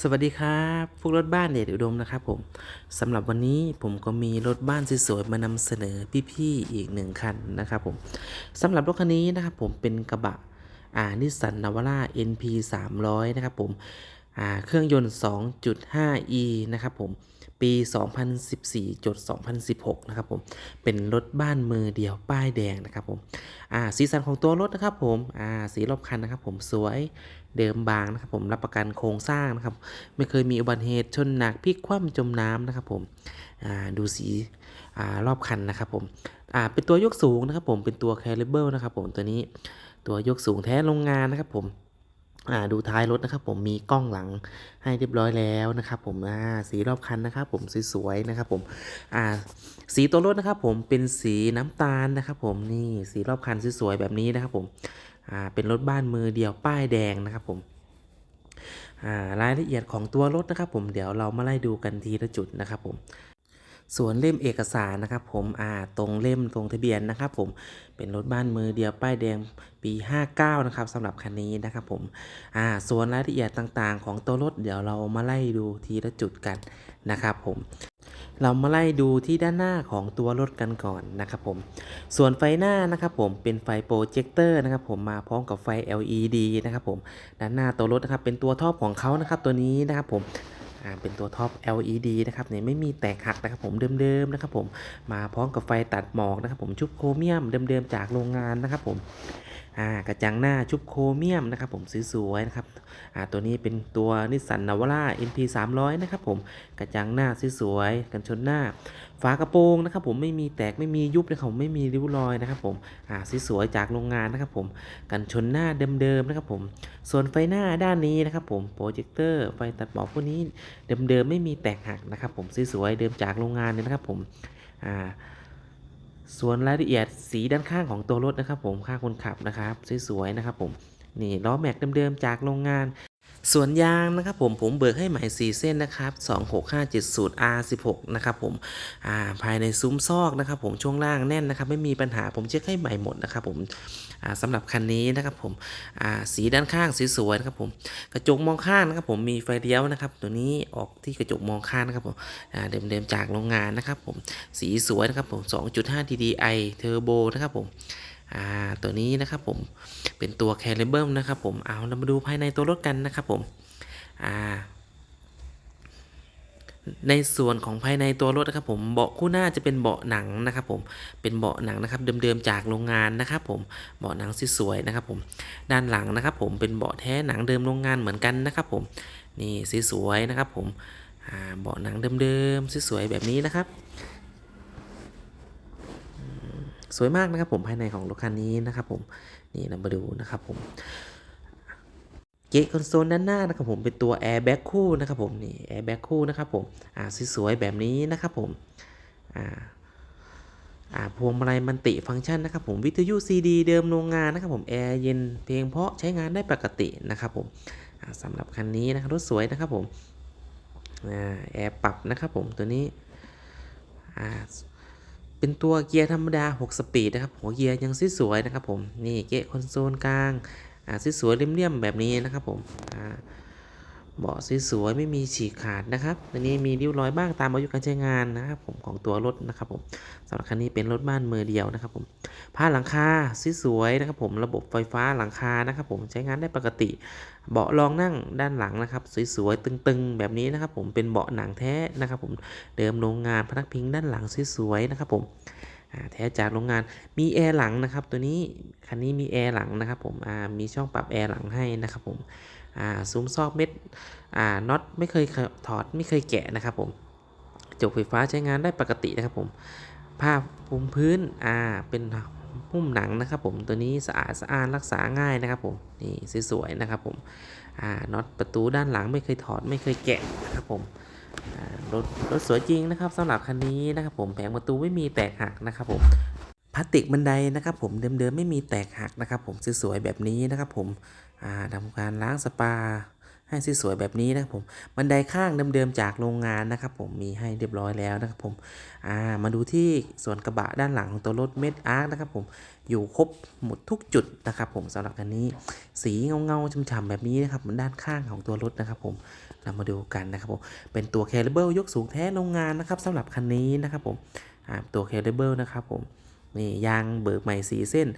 สวัสดีครับพวกรถบ้านเดชอุดมนะครับผมสำหรับวันนี้ผมก็มีรถบ้านสวยๆมานำเสนอพี่ๆอีกหนึ่งคันนะครับผมสำหรับรถคันนี้นะครับผมเป็นกระบะอ่านิสสันนาวาร่า NP 300 นะครับผม เครื่องยนต์ 2.5e นะครับผม ปี 2014จด2016 นะครับผม เป็นรถบ้านมือเดียวป้ายแดงนะครับผมสีสันของตัวรถนะครับผมสีรอบคันนะครับผมสวยเดิมบางนะครับผมรับประกันโครงสร้างนะครับ ไม่เคยมีอุบัติเหตุชนหนักพลิกคว่ำจมน้ำนะครับผมดูสีอรอบคันนะครับผมเป็นตัวยกสูงนะครับผมเป็นตัวแคลิเบอร์นะครับผมตัวนี้ตัวยกสูงแท้โรงงานนะครับผม อ่าดูท้ายรถนะครับผมมีกล้องหลังให้เรียบร้อยแล้วนะครับผมอ่าสีรอบคันนะครับผมสวยๆนะครับผมอ่าสีตัวรถนะครับผมเป็นสีน้ำตาลนะครับผมนี่สีรอบคันสวยๆแบบนี้นะครับผมอ่าเป็นรถบ้านมือเดียวป้ายแดงนะครับผมอ่ารายละเอียดของตัวรถนะครับผมเดี๋ยวเรามาไล่ดูกันทีละจุดนะครับผม ส่วนเล่มเอกสารนะครับผมอ่าตรงเล่มตรงทะเบียนนะครับผมเป็นรถบ้านมือเดียวป้ายแดงปี 59 นะครับสำหรับคันนี้นะครับผมอ่าส่วนรายละเอียดต่างๆ ของตัวรถเดี๋ยวเรามาไล่ดูทีละจุดกันนะครับผมเรามาไล่ดูที่ด้านหน้าของตัวรถกันก่อนนะครับผม ส่วนไฟหน้านะครับผมเป็นไฟโปรเจคเตอร์นะครับผมมาพร้อมกับไฟ LED นะครับผม ด้านหน้าตัวรถนะครับเป็นตัวท็อของเขานะครับตัวนี้นะครับผม เป็นตัวท็อป LED นะครับเนี่ยไม่มีแตกหักนะครับผมเดิมๆนะครับผมมาพร้อมกับไฟตัดหมอกนะครับผมชุบโครเมียมเดิมๆจากโรงงานนะครับผม อ่ากระจังหน้าชุบโครเมียมนะครับผมสวยๆนะครับอ่าตัวนี้เป็นตัวนิสสันนาวาร่า NP 300นะครับผมกระจังหน้าสวยๆกันชนหน้า ฝากระโปรงนะครับผมไม่มีแตกไม่มียุบนะครับผมไม่มีริ้วรอยนะครับผมอ่าสวยๆจากโรงงานนะครับผมกันชนหน้าเดิมๆนะครับผมส่วนไฟหน้าด้านนี้นะครับผมโปรเจคเตอร์ไฟตัดหมอกพวกนี้เดิมๆไม่มีแตกหักนะครับผมสวยๆเดิมจากโรงงานเลยนะครับผมอ่า ส่วนรายละเอียดสีด้านข้างของตัวรถนะครับผมข้างคนขับนะครับสวยๆนะครับผมนี่ล้อแม็กเดิมๆจากโรงงาน ส่วนยางนะครับผมผมเบิกให้ใหม่4เส้นนะครับ26570 R16 นะครับผมอ่าภายในซุ้มซอกนะครับผมช่วงล่างแน่นนะครับไม่มีปัญหาผมเช็คให้ใหม่หมดนะครับผมอ่าสำหรับคันนี้นะครับผมอ่าสีด้านข้างสีสวยนะครับผมกระจกมองข้างนะครับผมมีไฟเลี้ยวนะครับ ตัวนี้ออกที่กระจกมองข้างนะครับผมอ่าเดิมๆจากโรงงานนะครับผมสีสวยนะครับผม2.5 TDI Turbo นะครับผม อ่าตัวนี้นะครับผมเป็นตัวแคลิเบิลนะครับผมเอาเรามาดูภายในตัวรถกันนะครับผมอ่าในส่วนของภายในตัวรถนะครับผมเบาะคู่หน้าจะเป็นเบาะหนังนะครับผมเป็นเบาะหนังนะครับเดิมๆจากโรงงานนะครับผมเบาะหนังสวยๆนะครับผมด้านหลังนะครับผมเป็นเบาะแท้หนังเดิมโรงงานเหมือนกันนะครับผมนี่สวยๆนะครับผมเบาะหนังเดิมๆสวยๆแบบนี้นะครับ สวยมากนะครับผมภายในของรถคันนี้นะครับผมนี่เรามาดูนะครับผมเกะคอนโซลด้านหน้านะครับผมเป็นตัวแอร์แบ็กคู่นะครับผมนี่แอร์แบ็กคู่นะครับผมอ่าสวยๆแบบนี้นะครับผมอ่าอ่าพวงมาลัยมันติฟังก์ชันนะครับผมวิทยุ CD เดิมโรงงานนะครับผมแอร์เย็นเพลงเพราะใช้งานได้ปกตินะครับผมอ่าสำหรับคันนี้นะครับรถสวยนะครับผมอ่าแอร์ปรับนะครับผมตัวนี้อ่า เป็นตัวเกียร์ธรรมดา 6 สปีดนะครับหัวเกียร์ยังสวยๆนะครับผมนี่เกะคอนโซลกลางอ่าสวยๆเลี่ยมๆแบบนี้นะครับผมอ่า เบาะสวยๆไม่มีฉีกขาดนะครับอันนี้มีริ้วรอยบ้างตามอายุการใช้งานนะครับผมของตัวรถนะครับผมสำหรับคันนี้เป็นรถบ้านมือเดียวนะครับผมผ้าหลังคาสวยๆนะครับผมระบบไฟฟ้าหลังคานะครับผมใช้งานได้ปกติ เบาะรองนั่งด้านหลังนะครับสวยๆตึงๆ แบบนี้นะครับผมเป็นเบาะหนังแท้นะครับผมเดิมโรงงานพนักพิงด้านหลังสวยๆนะครับผมแท้จากโรงงานมีแอร์หลังนะครับตัวนี้คันนี้มีแอร์หลังนะครับผมมีช่องปรับแอร์หลังให้นะครับผม อ่าซุ้มซอกเม็ดอ่าน็อตไม่เคยถอดไม่เคยแกะนะครับผมกระจกไฟฟ้าใช้งานได้ปกตินะครับผมผ้าปูพื้นอ่าเป็นหุ้มหนังนะครับผมตัวนี้สะอาดสะอาดรักษาง่ายนะครับผมนี่สวยๆนะครับผมอ่าน็อตประตูด้านหลังไม่เคยถอดไม่เคยแกะนะครับผมรถรถสวยจริงนะครับสำหรับคันนี้นะครับผมแผงประตูไม่มีแตกหักนะครับผมพลาสติกบันไดนะครับผมเดิมๆไม่มีแตกหักนะครับผมสวยๆแบบนี้นะครับผม ทำการล้างสปาให้สวยๆแบบนี้นะครับผมบันไดข้างเดิมๆจากโรงงานนะครับผมมีให้เรียบร้อยแล้วนะครับผมามาดูที่ส่วนกระบะด้านหลังของตัวรถเม็ดอาร์คนะครับผมอยู่ครบหมดทุกจุดนะครับผมสำหรับคันนี้ สีเงาๆฉ่ำๆแบบนี้นะครับเหมือนด้านข้างของตัวรถนะครับผมเรามาดูกันนะครับผมเป็นตัวแคลิเบิลยกสูงแท้โรงงานนะครับสำหรับคันนี้นะครับผมตัวแคลิเบิลนะครับผมนี่ยางเบิกใหม่สีเส้น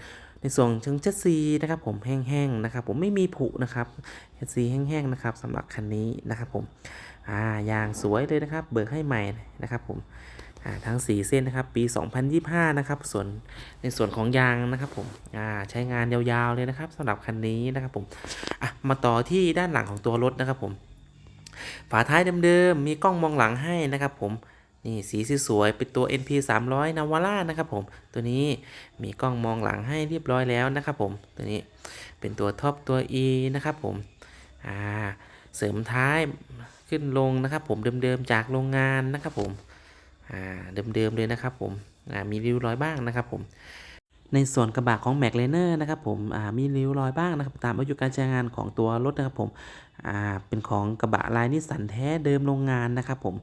ในส่วนเชิงเช็ดซีนะครับผมแห้งๆนะครับผมไม่มีผุนะครับเช็ดซีแห้งๆนะครับสำหรับคันนี้นะครับผมอ่ายางสวยเลยนะครับ เบิกให้ใหม่นะครับผมอ่าทั้ง 4 เส้นนะครับปี 2025 นะครับส่วนในส่วนของยางนะครับผมอ่าใช้งานยาวๆเลยนะครับสำหรับคันนี้นะครับผมอะมาต่อที่ด้านหลังของตัวรถนะครับผมฝาท้ายเดิมๆมีกล้องมองหลังให้นะครับผม นี่สีสวยๆเป็นตัว NP 300 Navara นะครับผม ตัวนี้มีกล้องมองหลังให้เรียบร้อยแล้วนะครับผม ตัวนี้เป็นตัวท็อปตัว E นะครับผม อ่า เสริมท้ายขึ้นลงนะครับผมเดิมๆจากโรงงานนะครับผม อ่า เดิมๆเลยนะครับผม อ่า มีริ้วรอยบ้างนะครับผมในส่วนกระบะของ m a c l a n e r นะครับผมอ่ามีริ้วรอยบ้างนะครับตามอายุการใช้งานของตัวรถนะครับผมอ่าเป็นของกระบะลายนิสสันแท้เดิมโรงงานนะครับผม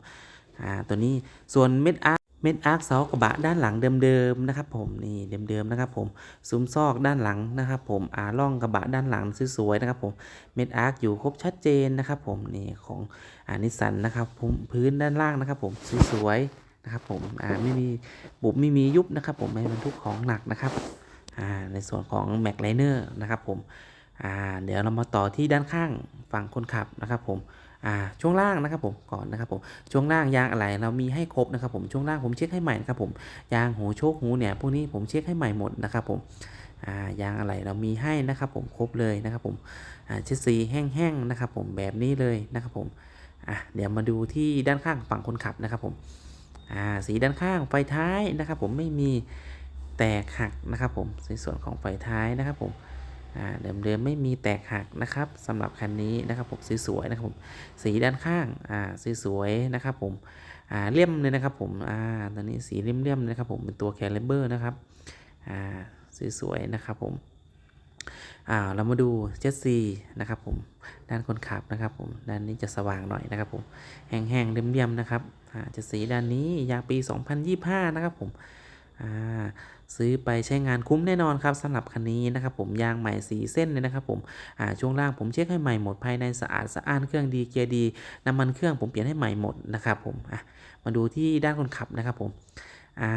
อ่าตัวนี้ส่วนเม็ดอาร์เม็ดอาร์เสากระบะด้านหลังเดิมๆนะครับผมนี่เดิมๆนะครับผมซุ้มซอกด้านหลังนะครับผมอ่าล่องกระบะด้านหลังสวยๆนะครับผมเม็ดอาร์อยู่ครบชัดเจนนะครับผมนี่ของอานิสันนะครับผมพื้นด้านล่างนะครับผมสวยๆนะครับผมอ่าไม่มีบุบไม่มียุบนะครับผมไม่บรรทุกของหนักนะครับอ่าในส่วนของ m a c l i n e r นะครับผมอ่าเดี๋ยวเรามาต่อที่ด้านข้างฝั่งคนขับนะครับผม ช่วงล่างนะครับผมก่อนนะครับผมช่วงล่างยางอะไรเรามีให้ครบนะครับผมช่วงล่างผมเช็คให้ใหม่นะครับผมยางหูโชคหูเนี่ยพวกนี้ผมเช็คให้ใหม่หมดนะครับผมอ่ายางอะไรเรามีให้นะครับผมครบเลยนะครับผมอ่าเช็ดสีแห้งๆนะครับผมแบบนี้เลยนะครับผมอะเดี๋ยวมาดูที่ด้านข้างฝั่งคนขับนะครับผมอ่าสีด้านข้างไฟท้ายนะครับผมไม่มีแตกหักนะครับผมในส่วนของไฟท้ายนะครับผมอ่ เดิมๆไม่มีแตกหักนะครับสำหรับคันนี้นะครับผมสวยๆนะครับผมสีด้านข้างอ่าสวยๆนะครับผมอ่าเลี่ยมเลยนะครับผมอ่าตอนนี้สีเลี่ยมๆนะครับผมเป็นตัวแคลเบอร์นะครับอ่าสวยๆนะครับผมอ่าเรามาดูเจ็ตซีนะครับผมด้านคนขับนะครับผมด้านนี้จะสว่างหน่อยนะครับผมแห้งๆเลี่ยมๆนะครับอ่าเจ็ตสีด้านนี้ยางปี 2025 นะครับผมอ่า ซื้อไปใช้งานคุ้มแน่นอนครับสำหรับคันนี้นะครับผมยางใหม่สีเส้นเลยนะครับผมช่วงล่างผมเช็คให้ใหม่หมดภายในสะอาดสะอ้านเครื่องดีเกียร์ดีน้ำมันเครื่องผมเปลี่ยนให้ใหม่หมดนะครับผมมาดูที่ด้านคนขับนะครับผมอ่า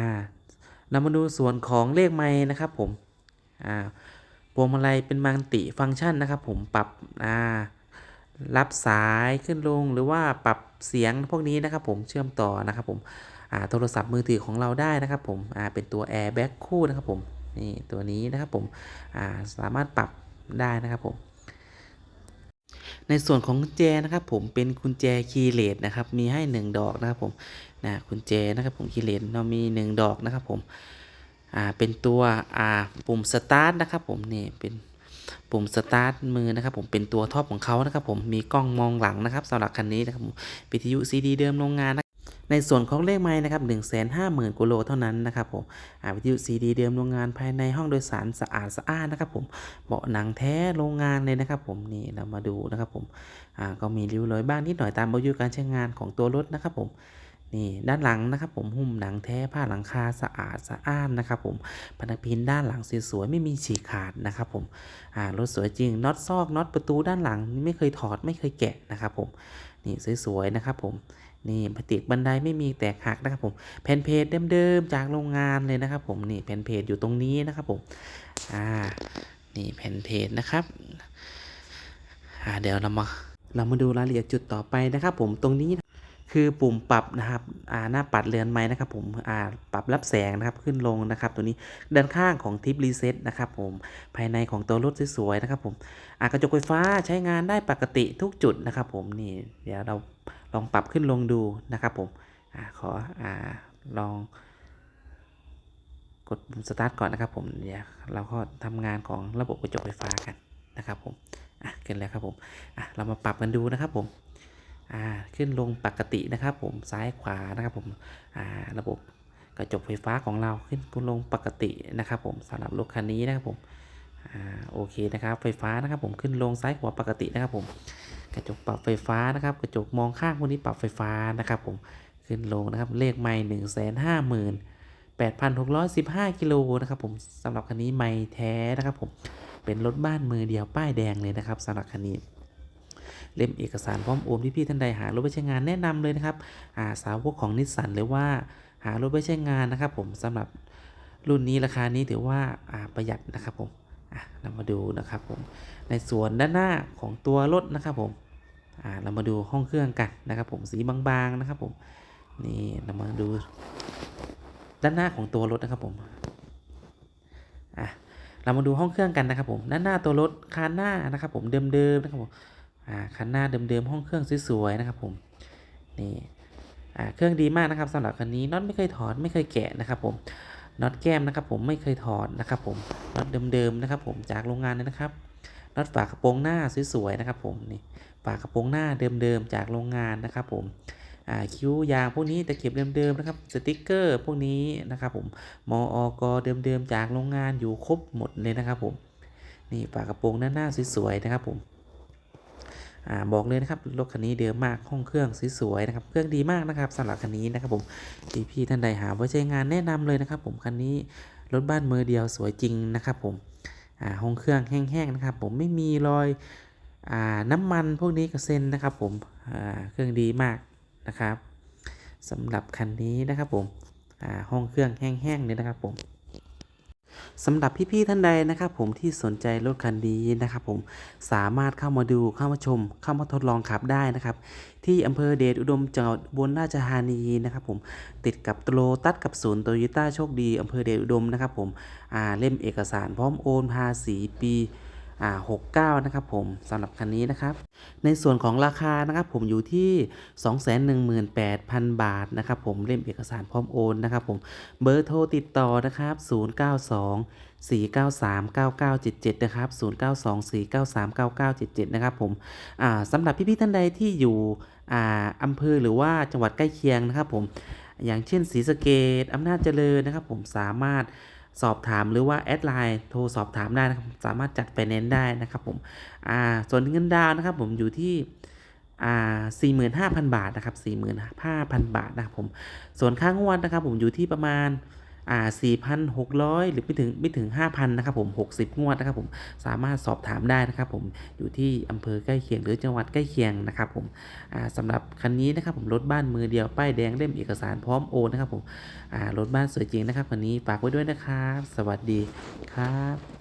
เรามาดูส่วนของเลขไม้นะครับผมพวงมาลัยเป็นมัลติฟังก์ชันนะครับผมปรับรับสายขึ้นลงหรือว่าปรับเสียงพวกนี้นะครับผมเชื่อมต่อนะครับผม โทรศัพท์มือถือของเราได้นะครับผมเป็นตัว Airbag คู่นะครับผมนี่ตัวนี้นะครับผมาสามารถปรับได้นะครับผมในส่วนของกุญแจนะครับผมเป็นกุญแจคีย์เลสนะครับมีให้ 1 ดอกนะครับผมนะกุญแจนะครับผมคีย์เลสเรามี 1 ดอกนะครับผมอ่าเป็นตัวอ่าปุ่มสตาร์ทนะครับผมนี่เป็นปุ่มสตาร์ทมือนะครับผมเป็นตัวท็อปของเขานะครับผมมีกล้องมองหลังนะครับสำหรับคันนี้นะครับผมวิทยุซีดีเดิมโรงงานนะ ในส่วนของเลขไม้นะครับ1 5 0 0 0 0กิโลเท่านั้นนะครับผมอาวิทยุซีดีเดิมโรงงานภายในห้องโดยสารสะอาดสะอ้านนะครับผมเบาะหนังแท้โรงงานเลยนะครับผมนี่เรามาดูนะครับผมอ่าก็มีริ้วรอยบ้างนิดหน่อยตามอายุการใช้งานของตัวรถนะครับผม นี่ด้านหลังนะครับผมหุ้มหนังแท้ผ้าหลังคาสะอาดสะอ้านนะครับผมพนักพิงด้านหลังสวยๆไม่มีฉีกขาดนะครับผมอ่ารถสวยจริงน็อตซอกน็อตประตูด้านหลังไม่เคยถอดไม่เคยแกะนะครับผมนี่สวยๆนะครับผมนี่พลาสติกบันไดไม่มีแตกหักนะครับผมแผ่นเพจเดิมๆจากโรงงานเลยนะครับผมนี่แผ่นเพจอยู่ตรงนี้นะครับผมอ่านี่แผ่นเพจนะครับอ่าเดี๋ยวเรามาเรามาดูรายละเอียดจุดต่อไปนะครับผมตรงนี้ คือปุ่มปรับนะครับหน้าปัดเรือนไม้นะครับผมปรับรับแสงนะครับขึ้นลงนะครับ ตัวนี้ด้านข้างของทิปรีเซ็ตนะครับผมภายในของตัวรถสวยๆนะครับผมกระจกไฟฟ้าใช้งานได้ปกติทุกจุดนะครับผมนี่เดี๋ยวเราลองปรับขึ้นลงดูนะครับผมอขออลองกดปุ่มสตาร์ทก่อนนะครับผมเดี๋ยวเราก็ทำงานของระบบกระจกไฟฟ้ากันนะครับผมอะขึ้นแล้วครับผมอะเรามาปรับกันดูนะครับผม ขึ้นลงปกตินะครับ ผมซ้ายขวานะครับผมอ่าระบบกระจกไฟฟ้าของเราขึ้นลงปกตินะครับ ผมสำหรับรถคันนี้นะครับผมอ่าโอเคนะครับไฟฟ้านะครับผมขึ้นลงซ้ายขวาปกตินะครับ ผมกระจกปรับไฟฟ้านะครับ กระจกมองข้างพวกนี้ปรับไฟฟ้านะครับ ผมขึ้นลงนะครับเลขไม่หนึ่งแสนห้าหมื่นแปดพันหกร้อยสิบห้ากิโลนะครับ ผมสำหรับคันนี้ไม่แท้นะครับ ผมเป็นรถบ้านมือเดียวป้ายแดงเลยนะครับสำหรับคันนี้ เล่มเอกสารพร้อมโอนพี่ ๆ ท่านใดหารถไปใช้งานแนะนำเลยนะครับอ่าสาวกของนิสสันหรือว่าหารถไปใช้งานนะครับ ผมสำหรับรุ่นนี้ราคานี้ถือว่าประหยัดนะครับผมอะเรามาดูนะครับผมในส่วนด้านหน้าของตัวรถนะครับผมอ่าเรามาดูห้องเครื่องกันนะครับผมสีบางๆนะครับผมนี่เรามาดูด้านหน้าของตัวรถนะครับผมอะเรามาดูห้องเครื่องกันนะครับผมด้านหน้าตัวรถคานหน้านะครับผมเดิมๆนะครับผม คันหน้าเดิมๆห้องเครื่องสวยๆนะครับผมนี่เครื่องดีมากนะครับสำหรับคันนี้น็อตไม่เคยถอดไม่เคยแกะนะครับผมน็อตแก้มนะครับผมไม่เคยถอดนะครับผมน็อตเดิมๆนะครับผมจากโรงงานเลยนะครับน็อตฝากระโปรงหน้าสวยๆนะครับผมนี่ฝากระโปรงหน้าเดิมๆจากโรงงานนะครับผมคิ้วยางพวกนี้ตะเข็บเดิมๆนะครับสติกเกอร์พวกนี้นะครับผมมออกเดิมๆจากโรงงานอยู่ครบหมดเลยนะครับผมนี่ฝากระโปรงหน้าหน้าสวยๆนะครับผม อ่าบอกเลยนะครับรถคันนี้เดิมมากห้องเครื่องสวยๆนะครับเครื่องดีมากนะครับสำหรับคันนี้นะครับผมพี่พี่ๆท่านใดหาไว้ใช้งานแนะนำเลยนะครับ ผมคันนี้รถบ้านมือเดียวสวยจริงนะครับผมอ่าห้องเครื่องแห้งๆนะครับ ผมไม่มีรอยอ่าน้ำมันพวกนี้กระเซ็นนะครับ ผมอ่าเครื่องดีมากนะครับสำหรับคันนี้นะครับผมอ่าห้องเครื่องแห้งๆเลยนะครับผม สำหรับพี่ๆท่านใดนะครับผมที่สนใจรถคันนี้นะครับผมสามารถเข้ามาดูเข้ามาชม เข้ามาทดลองขับได้นะครับที่อำเภอเดชอุดมจังหวัดอุบนราชธานีนะครับผมติดกับโลตัสกับศูนย์โตโยต้าโชคดีอำเภอเดชอุดมนะครับผมอ่าเล่มเอกสารพร้อมโอนภาษีปี 69 นะครับผมสำหรับคันนี้นะครับ ในส่วนของราคานะครับผมอยู่ที่ 218,000 บาทนะครับผมเล่มเอกสารพร้อมโอนนะครับผมเบอร์โทรติดต่อนะครับ 092 493 9977 นะครับ 092 493 9977 นะครับผมอ่าสำหรับพี่ๆท่านใดที่อยู่อ่าอำเภอหรือว่าจังหวัดใกล้เคียงนะครับผมอย่างเช่นศรีสะเกดอำนาจเจริญนะครับผมสามารถ สอบถามหรือว่าแอดไลน์โทรสอบถามได้นะครับสามารถจัดไฟแนนซ์ได้นะครับผมอ่าส่วนเงินดาวนะครับผมอยู่ที่อ่า45,000 บาทนะครับ45,000 บาทนะครับผมส่วนค่างวดนะครับผมอยู่ที่ประมาณ อ่า4,600 หรือไม่ถึงไม่ถึง 5,000 นะครับผม 60 งวดนะครับผมสามารถสอบถามได้นะครับผมอยู่ที่อำเภอใกล้เคียงหรือจังหวัดใกล้เคียงนะครับผมอ่าสำหรับคันนี้นะครับผมรถบ้านมือเดียวป้ายแดงเล่มเอกสารพร้อมโอนนะครับผมอ่ารถบ้านสวยจริงนะครับคันนี้ฝากไว้ด้วยนะครับ สวัสดีครับ